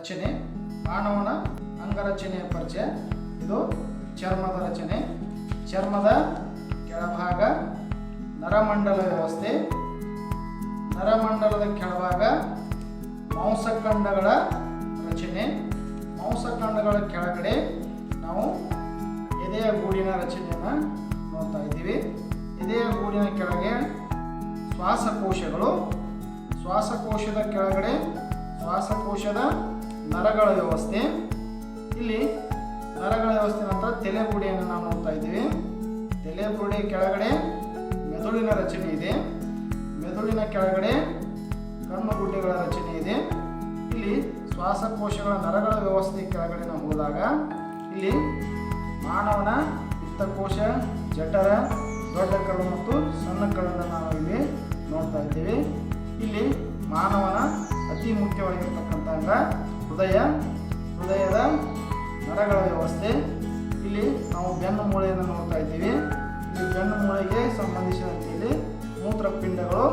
ರಚನೆ, ಮಾನವನ ಅಂಗರಚನೆಯ ಪರಿಚಯ. ಇದು ಚರ್ಮದ ರಚನೆ. ಚರ್ಮದ ಕೆಳಭಾಗ ನರಮಂಡಲ ವ್ಯವಸ್ಥೆ. ನರಮಂಡಲದ ಕೆಳಭಾಗ ಮಾಂಸಖಂಡಗಳ ರಚನೆ. ಮಾಂಸಖಂಡಗಳ ಕೆಳಗಡೆ ನಾವು ಎದೆಯ ಗೂಡಿನ ರಚನೆಯನ್ನು ನೋಡ್ತಾ ಇದ್ದೀವಿ. ಎದೆಯ ಗೂಡಿನ ಕೆಳಗೆ ಶ್ವಾಸಕೋಶಗಳು. ಶ್ವಾಸಕೋಶದ ಕೆಳಗಡೆ ಶ್ವಾಸಕೋಶದ ನರಗಳ ವ್ಯವಸ್ಥೆ. ಇಲ್ಲಿ ನರಗಳ ವ್ಯವಸ್ಥೆ ನಂತರ ತಲೆಬುಡಿಯನ್ನು ನಾವು ನೋಡ್ತಾ ಇದ್ದೀವಿ. ತಲೆಬುಡಿ ಕೆಳಗಡೆ ಮೆದುಳಿನ ರಚನೆ ಇದೆ. ಮೆದುಳಿನ ಕೆಳಗಡೆ ಕಣ್ಣು ಗುಡ್ಡೆಗಳ ರಚನೆ ಇದೆ. ಇಲ್ಲಿ ಶ್ವಾಸಕೋಶಗಳ ನರಗಳ ವ್ಯವಸ್ಥೆ ಕೆಳಗಡೆ ನಾವು ಹೋದಾಗ ಇಲ್ಲಿ ಮಾನವನ ಪಿತ್ತಕೋಶ ಜಠರ, ದೊಡ್ಡ ಕರಳು ಮತ್ತು ಸಣ್ಣ ನಾವು ಇಲ್ಲಿ ನೋಡ್ತಾ ಇದ್ದೀವಿ. ಇಲ್ಲಿ ಮಾನವನ ಅತಿ ಮುಖ್ಯವಾಗಿರ್ತಕ್ಕಂಥ ಹೃದಯ, ಹೃದಯದ ನರಗಳ ವ್ಯವಸ್ಥೆ. ಇಲ್ಲಿ ನಾವು ಬೆನ್ನು ಮೂಳೆಯನ್ನು ನೋಡ್ತಾ ಇದ್ದೀವಿ. ಈ ಬೆನ್ನು ಮೂಳೆಗೆ ಸಂಬಂಧಿಸಿದಂತೆ ಇಲ್ಲಿ ಮೂತ್ರಪಿಂಡಗಳು